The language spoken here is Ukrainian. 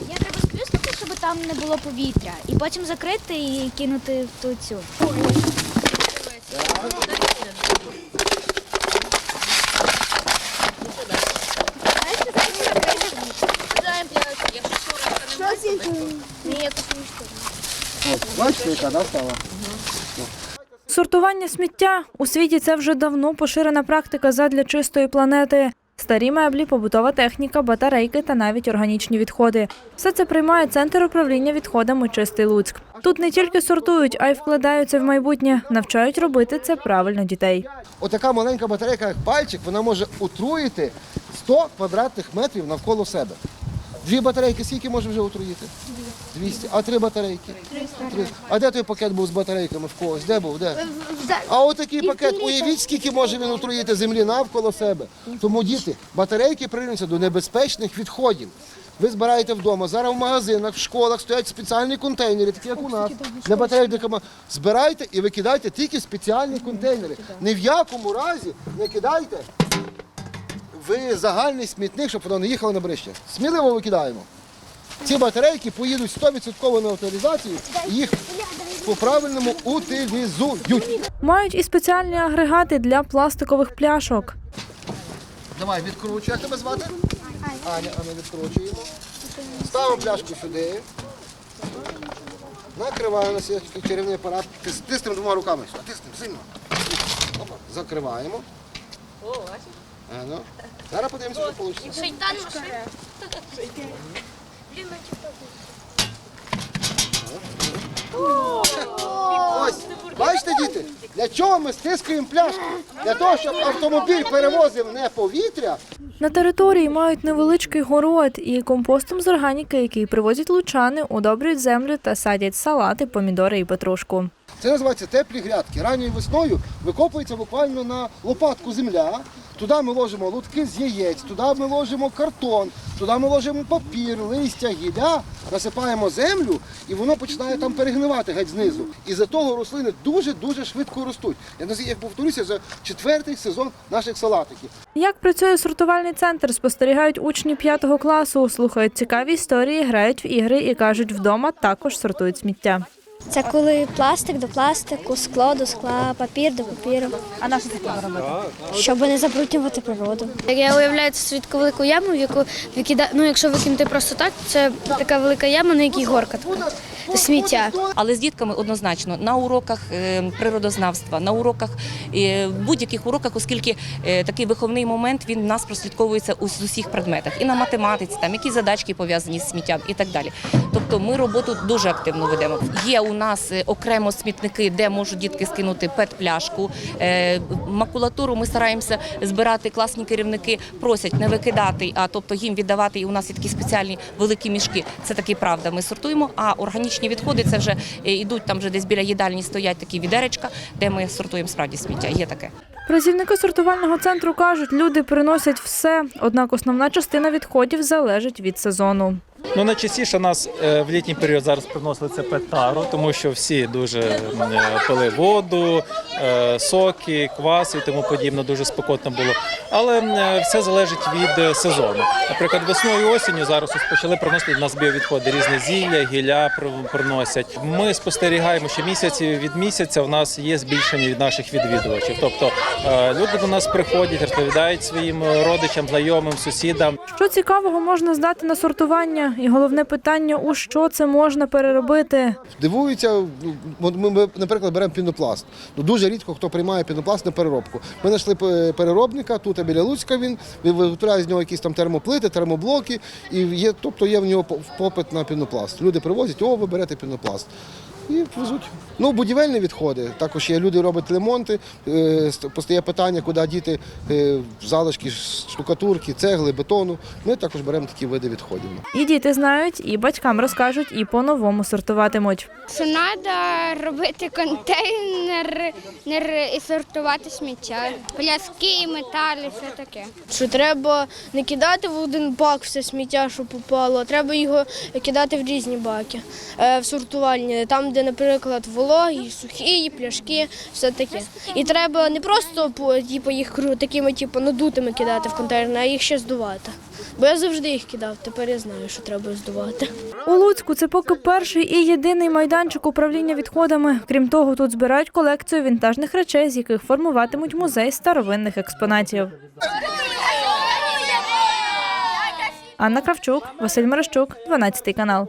Я треба сплюснути, щоб там не було повітря, і потім закрити і кинути в ту цю. Бачите, яка да, стала? Сортування сміття у світі це вже давно поширена практика задля чистої планети. Старі меблі, побутова техніка, батарейки та навіть органічні відходи. Все це приймає центр управління відходами Чистий Луцьк. Тут не тільки сортують, а й вкладаються в майбутнє, навчають робити це правильно дітей. Отака маленька батарейка, як пальчик, вона може отруїти 100 квадратних метрів навколо себе. Дві батарейки скільки може вже отруїти? 200. А три батарейки? 300. А де той пакет був з батарейками в когось? Де був? Де? А отакий пакет, уявіть, скільки може він отруїти землі навколо себе. Тому діти, батарейки прирівняються до небезпечних відходів. Ви збираєте вдома. Зараз в магазинах, в школах стоять спеціальні контейнери, такі як у нас. Для батарейок для Збирайте і викидайте тільки спеціальні контейнери. Ні в якому разі не кидайте в загальний смітник, щоб воно не їхало на брище. Сміливо викидаємо. Ці батарейки поїдуть 100% на утилізацію і їх по-правильному утилізують. Мають і спеціальні агрегати для пластикових пляшок. Давай, відкручуй. Як тебе звати? Аня, а ми відкручуємо. Ставимо пляшку сюди. Накриваємо на свій чарівний апарат. Тиснемо двома руками. Тиснемо сильно. Опа, Закриваємо. А, ну. Зараз подивимося, що вийде. Ось, бачите, діти, для чого ми стискуємо пляшки? Для того, щоб автомобіль перевозив не повітря, На території мають невеличкий город і компостом з органіки, який привозять лучани, удобрюють землю та садять салати, помідори і петрушку. Це називається теплі грядки. Ранньою весною викопується буквально на лопатку земля. Туди ми ложимо лутки з яєць, туди ми ложимо картон, туди ми ложимо папір, листя, гілля, насипаємо землю, і воно починає там перегнивати геть знизу. І за того рослини дуже-дуже швидко ростуть. Я як повторюся, вже четвертий сезон наших салатиків. Як працює сортувальний центр, спостерігають учні п'ятого класу, слухають цікаві історії, грають в ігри і кажуть, вдома також сортують сміття. Це коли пластик до пластику, скло до скла, папір до папіру. А на що це робити? Щоб не забруднювати природу. Як я уявляю це свідку велику яму, в яку викида... ну, якщо викинути просто так, це така велика яма, на якій горка така сміття. Але з дітками однозначно на уроках е, природознавства, на уроках е, будь-яких уроках, оскільки е, такий виховний момент він в нас прослідковується з усіх предметах, і на математиці, там які задачки пов'язані з сміттям і так далі. Тобто ми роботу дуже активно ведемо. Є у нас окремо смітники, де можуть дітки скинути пет-пляшку. Макулатуру ми стараємося збирати. Класні керівники просять не викидати, а тобто їм віддавати. І у нас є такі спеціальні великі мішки. Це таки правда. Ми сортуємо. А органічні відходи це вже е, йдуть там, вже десь біля їдальні стоять такі відеречка, де ми сортуємо справді сміття. Є таке. Працівники сортувального центру кажуть, люди приносять все, однак основна частина відходів залежить від сезону. Ну, найчастіше нас е, в літній період зараз приносили це петару, тому що всі дуже е, пили воду, е, соки, кваси і тому подібне, дуже спекотно було. Але все залежить від сезону. Наприклад, весною і осінню зараз почали приносити до нас біовідходи, різне зілля, гілля при- приносять. Ми спостерігаємо, що місяці від місяця в нас є збільшення від наших відвідувачів. Тобто люди до нас приходять, розповідають своїм родичам, знайомим, сусідам. Що цікавого можна здати на сортування? І головне питання, у що це можна переробити. Дивуються, ну, ми, наприклад, беремо пінопласт. Ну, дуже рідко хто приймає пінопласт на переробку. Ми знайшли переробника, тут біля Луцька він виготовляє з нього якісь там термоплити, термоблоки, і є, тобто є в нього попит на пінопласт. Люди привозять, о, ви берете пінопласт. І везуть. Ну, будівельні відходи. Також є люди роблять ремонти. е, Постає питання, куди діти е, залишки штукатурки, цегли, бетону. Ми також беремо такі види відходів. І діти знають, і батькам розкажуть, і по-новому сортуватимуть. Що треба робити контейнер і сортувати сміття. Пляски, метали, все таке. що треба не кидати в один бак все сміття, що попало, а треба його кидати в різні баки, е, в сортувальні, там, де, наприклад, вологі, сухі, пляшки, все таке. І треба не просто по- типу, їх такими типу, надутими кидати в контейнер, а їх ще здувати. Бо я завжди їх кидав, тепер я знаю, що треба здувати. У Луцьку це поки перший і єдиний майданчик управління відходами. Крім того, тут збирають колекцію вінтажних речей, з яких формуватимуть музей старовинних експонатів. Анна Кравчук, Василь Мерещук, 12 канал.